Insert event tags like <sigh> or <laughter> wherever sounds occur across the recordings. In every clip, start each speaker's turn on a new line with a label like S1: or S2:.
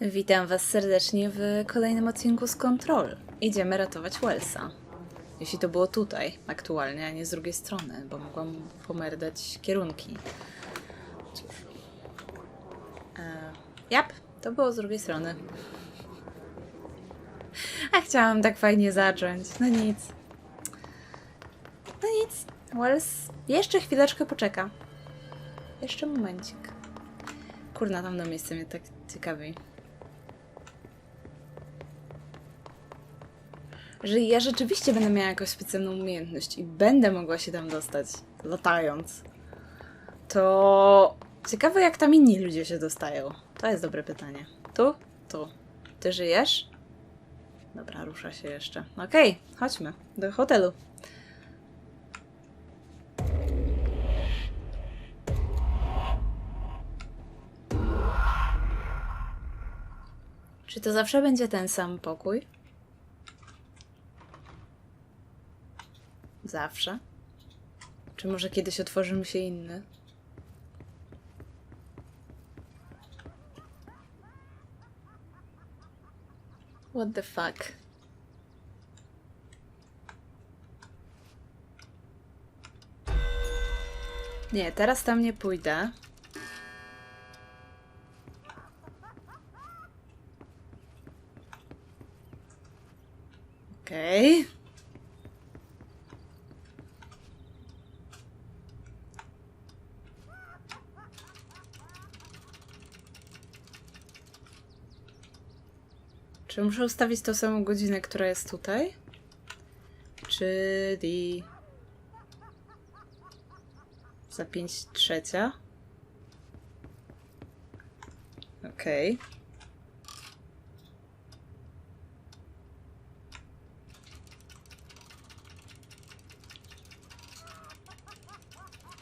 S1: Witam Was serdecznie w kolejnym odcinku z Control. Idziemy ratować Wellsa. Jeśli to było tutaj, aktualnie, a nie z drugiej strony, bo mogłam pomerdać kierunki. Cóż. E, jap, to było z drugiej strony. <laughs> A chciałam tak fajnie zacząć. No nic. No nic. Wells jeszcze chwileczkę poczeka. Jeszcze momencik. Kurna, tam na miejsce mnie tak ciekawi. Że ja rzeczywiście będę miała jakąś specjalną umiejętność i będę mogła się tam dostać, latając. To ciekawe, jak tam inni ludzie się dostają. To jest dobre pytanie. Tu? Tu. Ty żyjesz? Dobra, rusza się jeszcze. Okej, chodźmy do hotelu. Czy to zawsze będzie ten sam pokój? Zawsze? Czy może kiedyś otworzy mi się inny? What the fuck? Nie, teraz tam nie pójdę. Okej. Czy muszę ustawić tą samą godzinę, która jest tutaj? Czyli... Za 5 trzecia? Okej.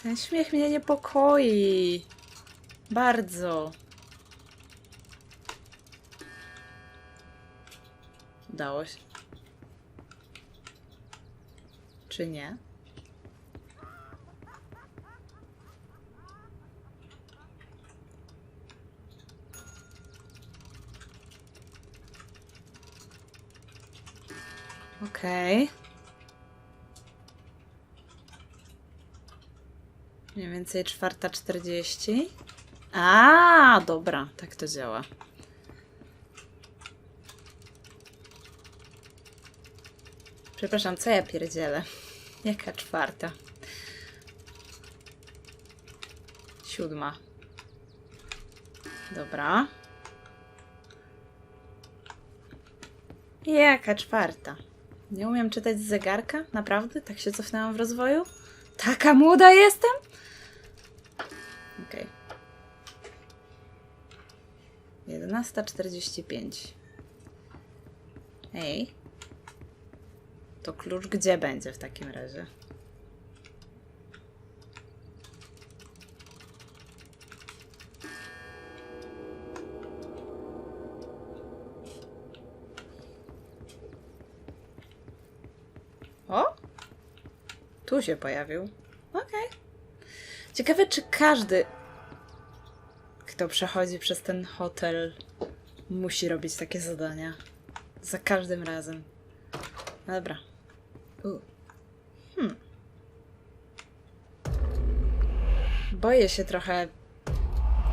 S1: Ten śmiech mnie niepokoi. Bardzo. Się. Czy nie? Okej. Mniej więcej czwarta czterdzieści. A, dobra, tak to działa. Przepraszam, co ja pierdzielę? Jaka czwarta? Siódma. Dobra. Jaka czwarta? Nie umiem czytać z zegarka? Naprawdę? Tak się cofnęłam w rozwoju? Taka młoda jestem? Okej. 11.45. Ej. To klucz gdzie będzie w takim razie? O! Tu się pojawił. Okej. Ciekawe, czy każdy, kto przechodzi przez ten hotel, musi robić takie zadania. Za każdym razem. Dobra. Hmm. Boję się trochę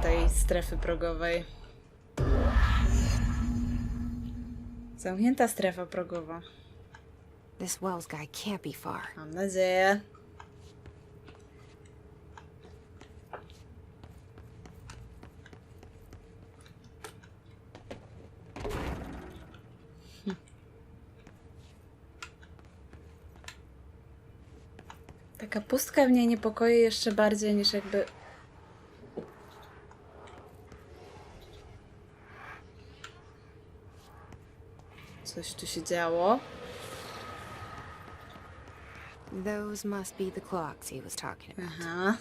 S1: tej strefy progowej. Zamknięta strefa progowa.
S2: This Wells guy can't be far.
S1: Mam nadzieję. Taka pustka mnie niepokoi jeszcze bardziej niż jakby. Coś tu się działo.
S2: Those must be the clocks he was talking about.
S1: Aha.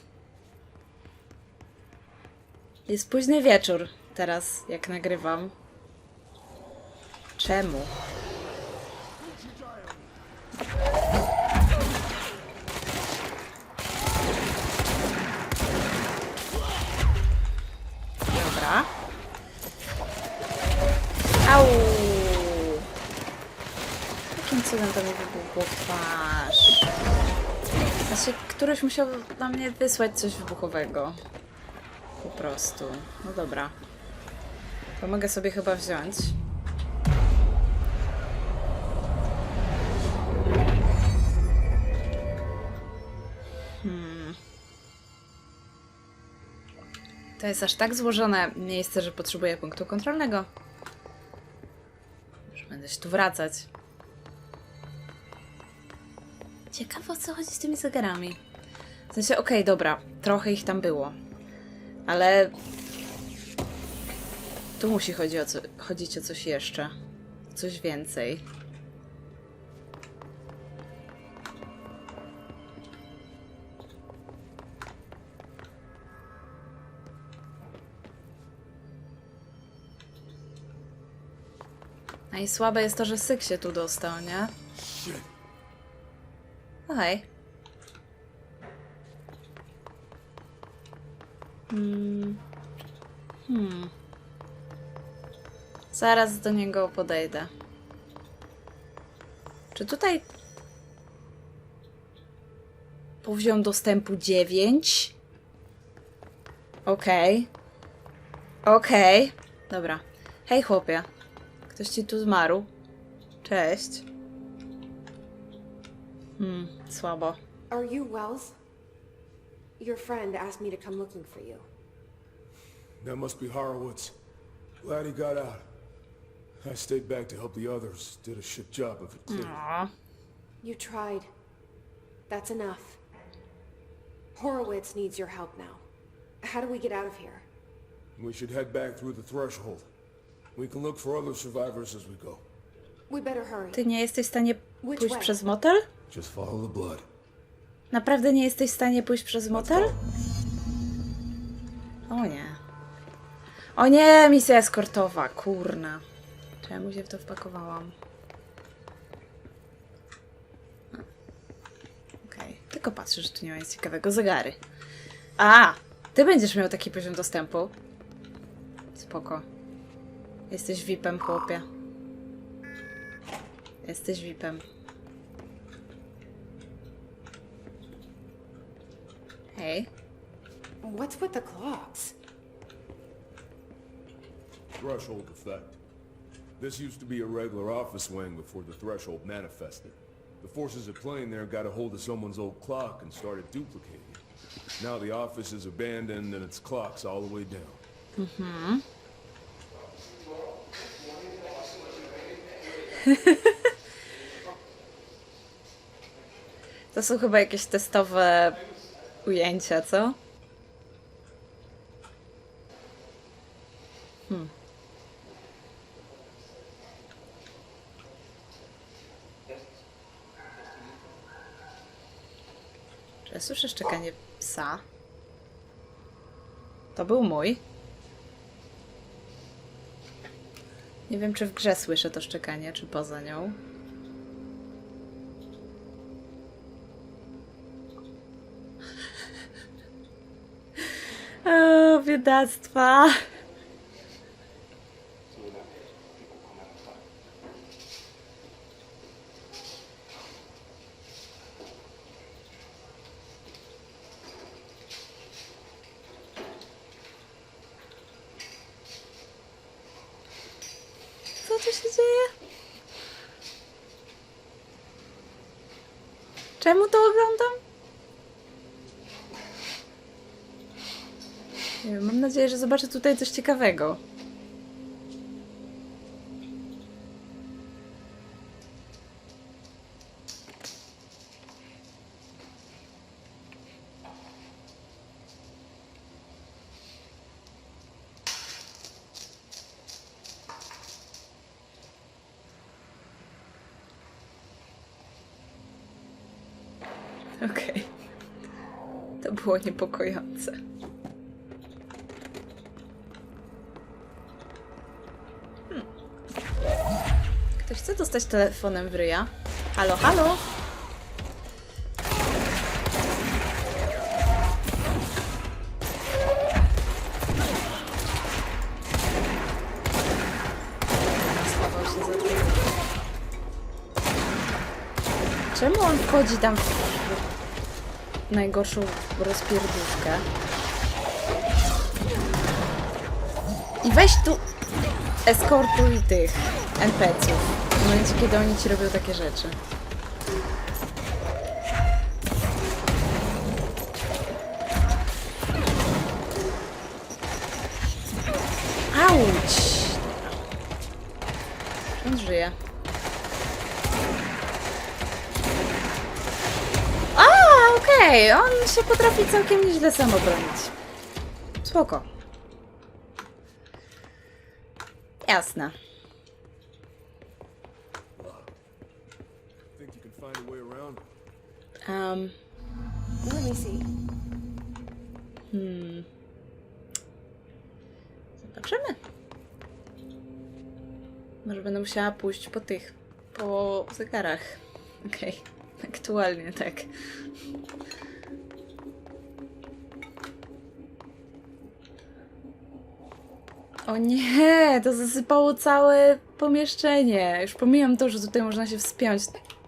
S1: Jest późny wieczór teraz, jak nagrywam. Czemu? Au! Jakim cudem to mi wybuchło w twarz? Znaczy, któryś musiał na mnie wysłać coś wybuchowego. Po prostu. No dobra. To mogę sobie chyba wziąć. Hmm. To jest aż tak złożone miejsce, że potrzebuję punktu kontrolnego. Będę się tu wracać. Ciekawe o co chodzi z tymi zegarami. W sensie, okej, dobra, trochę ich tam było. Ale tu musi chodzi o co, chodzić o coś jeszcze. Coś więcej. No i słabe jest to, że Syk się tu dostał, nie? Okej. Hmm. Hmm. Zaraz do niego podejdę. Czy tutaj poziom dostępu 9? Okej. Okej. Dobra. Hej chłopie. Ktoś ci tu zmarł? Cześć. Hmm, słabo.
S2: Are you Wells? Your friend asked me to come looking for you.
S3: That must be Horowitz. Glad he got out. I stayed back to help the others. Did a shit job of it, clearly.
S1: Aw.
S2: You tried. That's enough. Horowitz needs your help now. How do we get out of here?
S3: We should head back through the threshold. We can look for other survivors as we go.
S2: We better hurry.
S1: Ty nie jesteś w stanie pójść przez motel?
S3: Just follow the blood.
S1: Naprawdę nie jesteś w stanie pójść przez motel? O nie. O nie, misja eskortowa, kurna. Czemu się w to wpakowałam? Okej, tylko patrzę, że tu nie ma nic ciekawego. Zegary. A, ty będziesz miał taki poziom dostępu. Spoko. Jesteś VIP-em, chłopie. Jesteś VIP-em. Hej.
S2: What's with the clocks?
S3: Threshold effect. This used to be a regular office wing before the threshold manifested. The forces at play in there got a hold of someone's old clock and started duplicating it. Now the office is abandoned and its clock's all the way down. Mm-hmm.
S1: To są chyba jakieś testowe ujęcia, co? Hmm. Czy ja słyszę szczekanie psa? To był mój. Nie wiem, czy w grze słyszę to szczekanie, czy poza nią. O, biedactwa. Co tu się dzieje? Czemu to oglądam? Mam nadzieję, że zobaczę tutaj coś ciekawego. Okej. To było niepokojące. Chce dostać telefonem w ryja? Halo, halo? Czemu on wchodzi tam w najgorszą rozpierdówkę? I weź tu eskortuj tych NPC-ów. W momencie, kiedy oni ci robią takie rzeczy. Auć! On żyje. A, okej, on się potrafi całkiem nieźle sam obronić. Spoko. Jasne.
S3: Think you can find a way around?
S1: Um,
S2: Let me see.
S1: zobaczymy. Może będę musiała pójść po tych, po zegarach. <laughs> Okej, aktualnie tak. O nie, to zasypało całe pomieszczenie. Już pomijam to, że tutaj można się wspiąć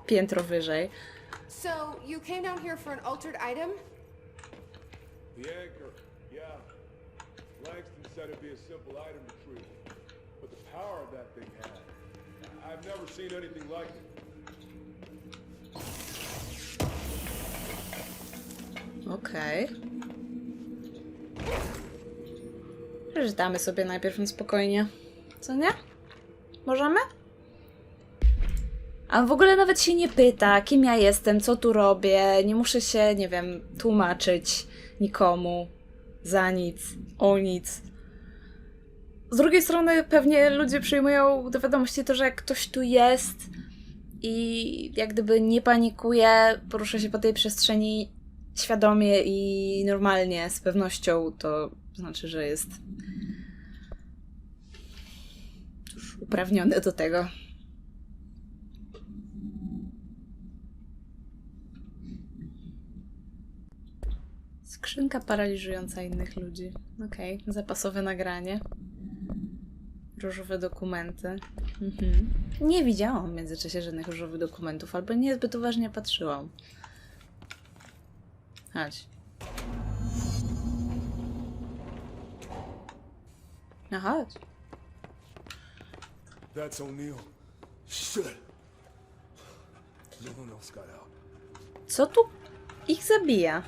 S1: piętro wyżej.
S2: So, you came down here for an altered item?
S3: The anchor, yeah. Langston said it'd be a simple item retrieval. But the power that thing had, I've never seen anything like it.
S1: Okej. Przeczytamy sobie najpierw na spokojnie. Co nie? Możemy? A w ogóle nawet się nie pyta, kim ja jestem, co tu robię. Nie muszę się, nie wiem, tłumaczyć nikomu za nic, o nic. Z drugiej strony pewnie ludzie przyjmują do wiadomości to, że jak ktoś tu jest i jak gdyby nie panikuje, porusza się po tej przestrzeni świadomie i normalnie, z pewnością, to znaczy, że jest już uprawniony do tego. Skrzynka paraliżująca innych ludzi. Okej, zapasowe nagranie. Różowe dokumenty. Mhm. Nie widziałam w międzyczasie żadnych różowych dokumentów, albo niezbyt uważnie patrzyłam. Chodź. No chodź.
S3: That's O'Neill. Shit. No one else got out.
S1: Co tu ich zabija?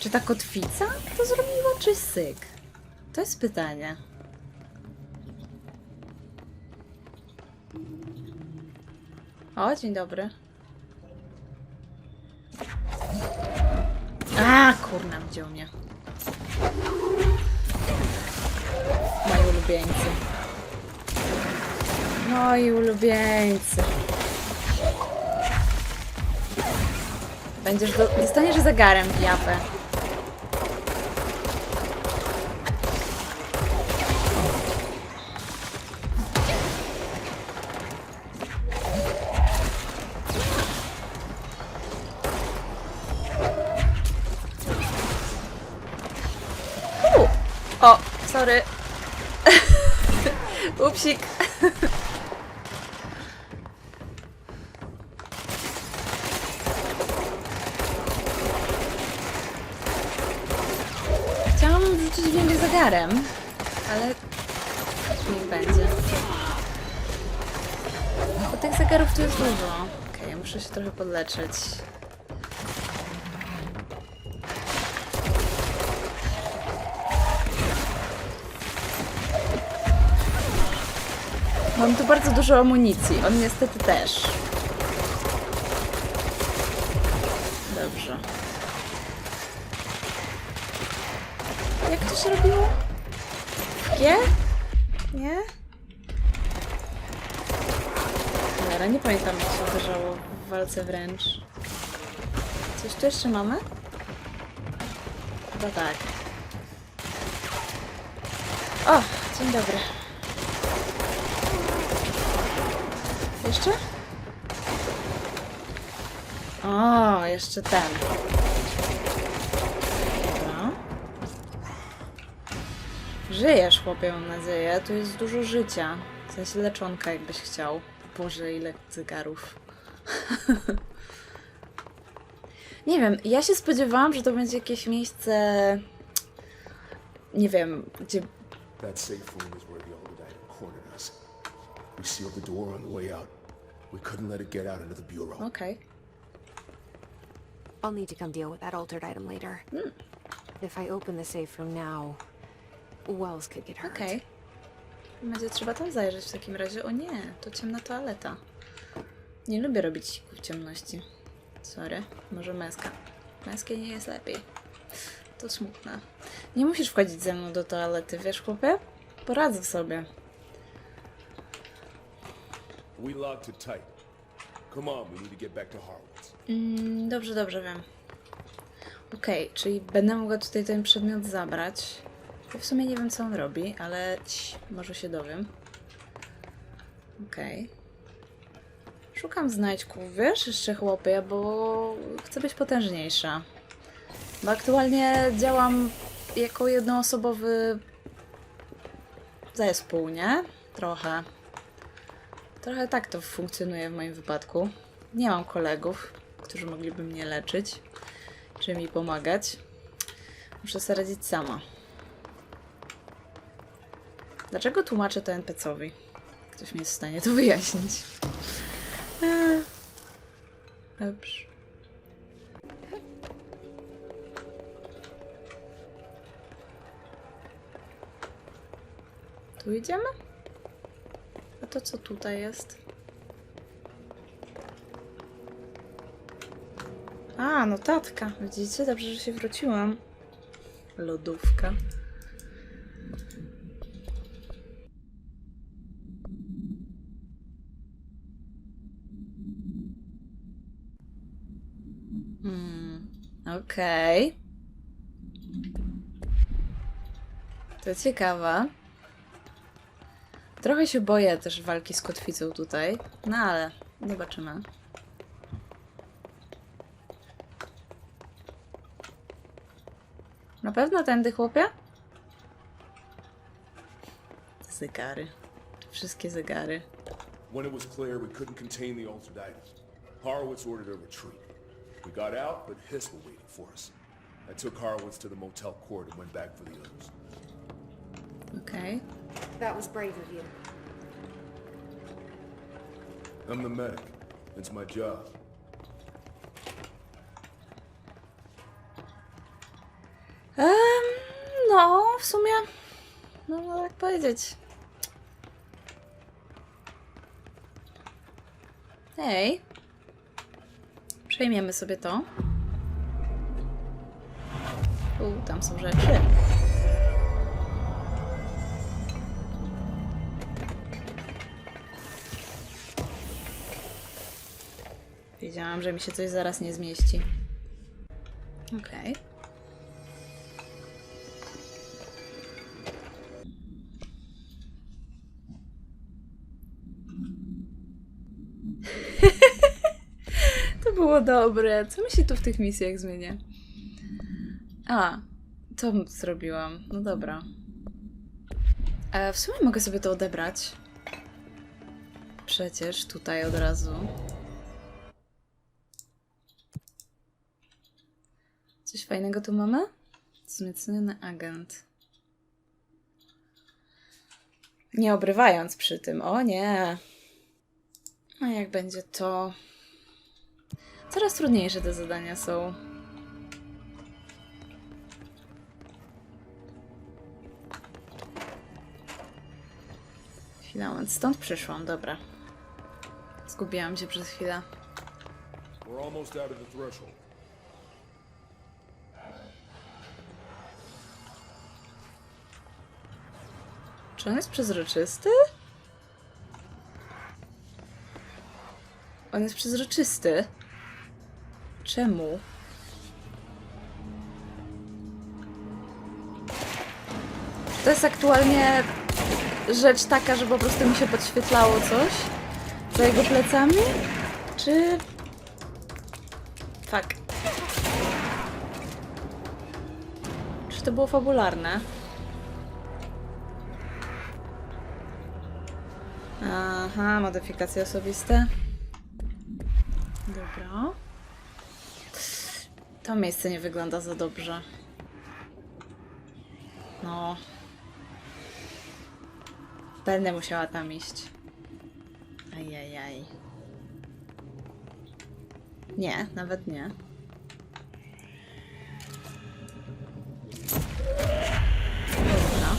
S1: Czy ta kotwica to zrobiła, czy syk? To jest pytanie. O, dzień dobry. A, kurna, wziął mnie. Moi ulubieńcy. Moi ulubieńcy. Będziesz do... dostaniesz zegarem w japę. O, sorry. <laughs> Upsik. Podleczyć. Mam tu bardzo dużo amunicji, on niestety też. Walce wręcz. Coś tu jeszcze mamy? Chyba tak. O, dzień dobry. Jeszcze? O, jeszcze ten. Dobra. Żyjesz, chłopie, mam nadzieję. Tu jest dużo życia. W sensie leczonka, jakbyś chciał. Boże, ile cygarów. <laughs> Nie wiem, ja się spodziewałam, że to będzie jakieś miejsce. Nie wiem, gdzie.
S3: That safe room is where the cornered us. We sealed the door on the way out. We couldn't let it get out into the bureau.
S1: Okej.
S2: I'll need to come deal with that altered item later. If I open the safe room now, Wells could get hurt.
S1: Okej. Będzie trzeba tam zajrzeć w takim razie. O nie, to ciemna toaleta. Nie lubię robić siku w ciemności. Sorry, może męska. Męskie nie jest lepiej. To smutne. Nie musisz wchodzić ze mną do toalety, wiesz, chłopie? Poradzę sobie.
S3: We locked it tight. Come on, we need to get back to Harwoods.
S1: Mm, dobrze, dobrze, wiem. Okej, czyli będę mogła tutaj ten przedmiot zabrać. Ja w sumie nie wiem, co on robi, ale może się dowiem. Okej. Szukam znajdźków, wiesz, jeszcze chłopie, bo chcę być potężniejsza. Bo aktualnie działam jako jednoosobowy zespół, nie? Trochę. Trochę tak to funkcjonuje w moim wypadku. Nie mam kolegów, którzy mogliby mnie leczyć, czy mi pomagać. Muszę sobie radzić sama. Dlaczego tłumaczę to NPC-owi? Ktoś mi jest w stanie to wyjaśnić. Dobrze. Tu idziemy? A to co tutaj jest? A, notatka. Widzicie? Dobrze, że się wróciłam. Lodówka. Okej. To ciekawe. Trochę się boję też walki z kotwicą tutaj, no ale zobaczymy. Na pewno tędy, chłopie? Zegary. Wszystkie zegary.
S3: When it was clear we couldn't contain the altered items, Horowitz ordered a retreat. We got out, but Hiss were waiting for us. I took Horowitz to the motel court and went back for the others.
S1: Okay.
S2: That was brave of you.
S3: I'm the medic. It's my job.
S1: Em, no, w sumie. No, no tak powiedzieć. Hej. Przejmiemy sobie to. U, tam są rzeczy. Wiedziałam, że mi się coś zaraz nie zmieści. Okej. To było dobre. Co mi się tu w tych misjach zmienia? A, to zrobiłam. No dobra. E, w sumie mogę sobie to odebrać. Przecież tutaj od razu. Coś fajnego tu mamy? Wzmocniony agent. Nie obrywając przy tym. O nie. A jak będzie to? Coraz trudniejsze te zadania są. Chwilę, stąd przyszłam, dobra. Zgubiłam się przez chwilę.
S3: We're almost out of the threshold.
S1: Czy on jest przezroczysty? On jest przezroczysty. Czemu? To jest aktualnie rzecz taka, że po prostu mi się podświetlało coś za jego plecami? Czy... Fuck. Czy to było fabularne? Aha, modyfikacje osobiste. Dobra. To miejsce nie wygląda za dobrze. No. Będę musiała tam iść. Ajajaj. Nie, nawet nie. Dobra.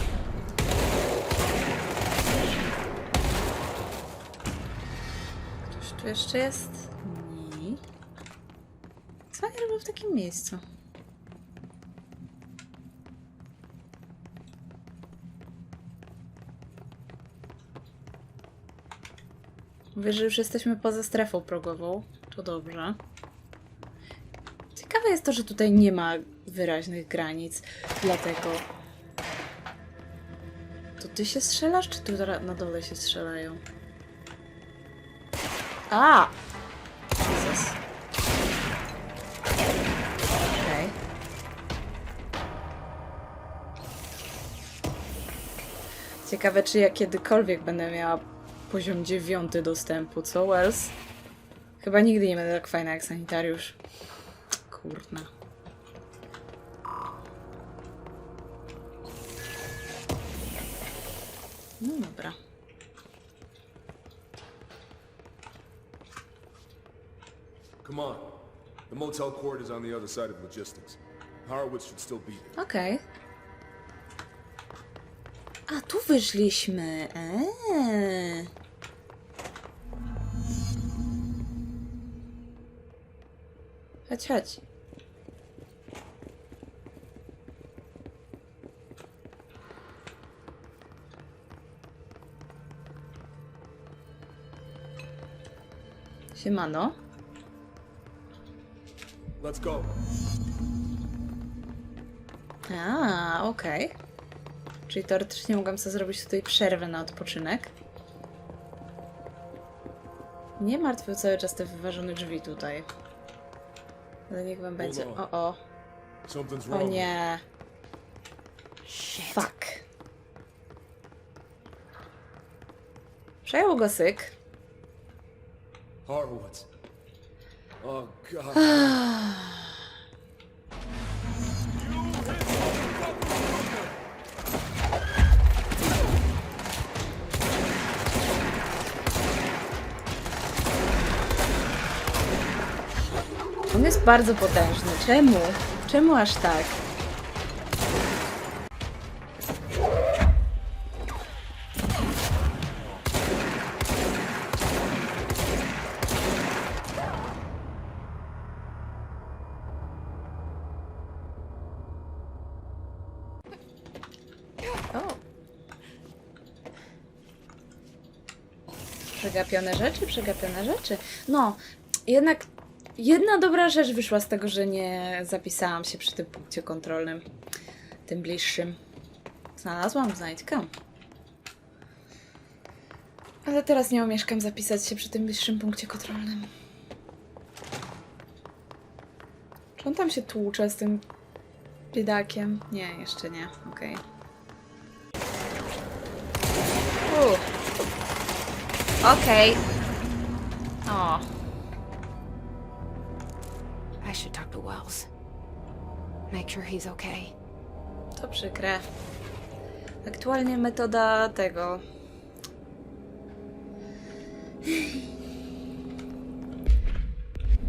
S1: Ktoś tu jeszcze jest? Robię w takim miejscu? Mówię, że już jesteśmy poza strefą progową. To dobrze. Ciekawe jest to, że tutaj nie ma wyraźnych granic. Dlatego. To ty się strzelasz, czy tu na dole się strzelają? A! Ciekawe, czy ja kiedykolwiek będę miała poziom dziewiąty dostępu, co Wells? Chyba nigdy nie będę tak fajna jak sanitariusz. Kurna. No dobra.
S3: Come on. The motel court is on the other side of logistics. Horowitz should still be there.
S1: Okej. A, tu wyszliśmy. Eee. Chodź, chodź. Siemano.
S3: Let's go.
S1: A, okej. Czyli teoretycznie mogłam sobie zrobić tutaj przerwę na odpoczynek. Nie martwią cały czas te wyważone drzwi tutaj. Ale niech wam będzie. O, o. O nie. Fuck. Przejął go syk.
S3: Horowitz. Oh, God. <sighs> <sighs>
S1: bardzo potężny. Czemu? Czemu aż tak? Przegapione rzeczy, przegapione rzeczy. No, jednak jedna dobra rzecz wyszła z tego, że nie zapisałam się przy tym punkcie kontrolnym, tym bliższym. Znalazłam znajdźkę. Ale teraz nie omieszkam zapisać się przy tym bliższym punkcie kontrolnym. Czy on tam się tłucze z tym biedakiem? Nie, jeszcze nie. Okej. Okay. Okej. O.
S2: Make sure he's okay.
S1: To przykre. Aktualnie metoda tego.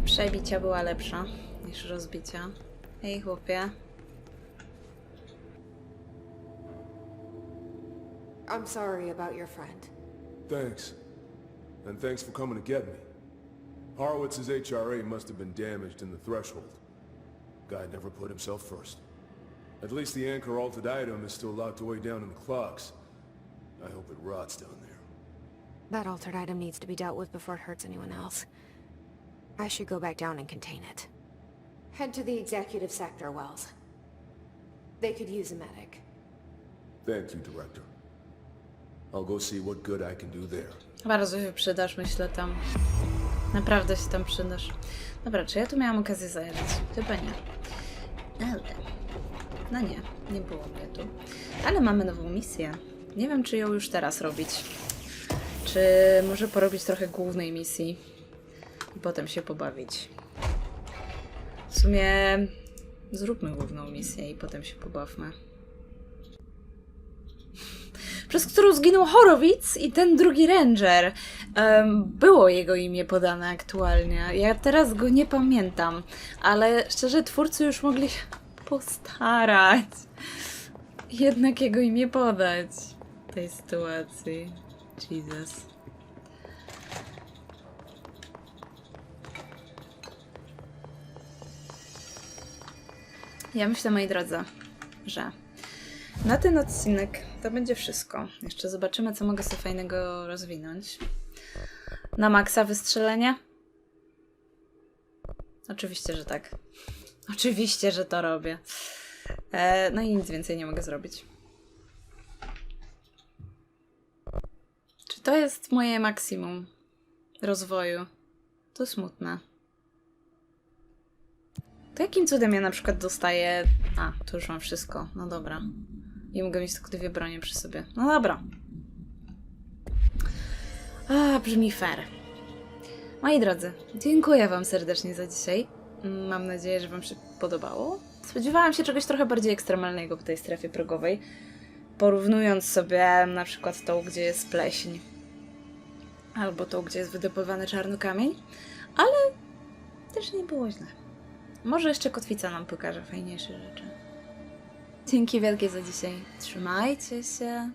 S1: Przebicia była lepsza niż rozbicia. Ej, chłopie.
S2: I'm sorry about your friend.
S3: Thanks. And thanks for coming to get me. Horowitz's HRA must have been damaged in the threshold. Guy never put himself first. At least the anchor altered item is still locked away down in the clocks. I hope it rots down there.
S2: That altered item needs to be dealt with before it hurts anyone else. I should go back down and contain it. Head to the executive sector, Wells. They could use a medic.
S3: Thank you, Director. I'll go see what good I can do there.
S1: Bardzo się przydasz, myślę tam. Naprawdę się tam przydasz. Dobra, czy ja tu miałam okazję zajrzeć? Chyba nie. Ale. No nie, nie było mnie tu. Ale mamy nową misję. Nie wiem, czy ją już teraz robić. Czy może porobić trochę głównej misji i potem się pobawić. W sumie zróbmy główną misję i potem się pobawmy. Przez którą zginął Horowitz i ten drugi ranger. Było jego imię podane aktualnie. Ja teraz go nie pamiętam, ale szczerze twórcy już mogli się postarać. Jednak jego imię podać w tej sytuacji. Jesus. Ja myślę, moi drodzy, że na ten odcinek to będzie wszystko. Jeszcze zobaczymy, co mogę sobie fajnego rozwinąć. Na maksa wystrzelenie? Oczywiście, że tak. <laughs> Oczywiście, że to robię. E, no i nic więcej nie mogę zrobić. Czy to jest moje maksimum rozwoju? To smutne. To jakim cudem ja na przykład dostaję. A, tu już mam wszystko. No dobra. I mogę mieć tylko dwie bronie przy sobie. No dobra. A, brzmi fair. Moi drodzy, dziękuję Wam serdecznie za dzisiaj. Mam nadzieję, że Wam się podobało. Spodziewałam się czegoś trochę bardziej ekstremalnego w tej strefie progowej. Porównując sobie na przykład tą, gdzie jest pleśń, albo tą, gdzie jest wydobywany czarny kamień, ale też nie było źle. Może jeszcze kotwica nam pokaże fajniejsze rzeczy. Dzięki wielkie za dzisiaj. Trzymajcie się.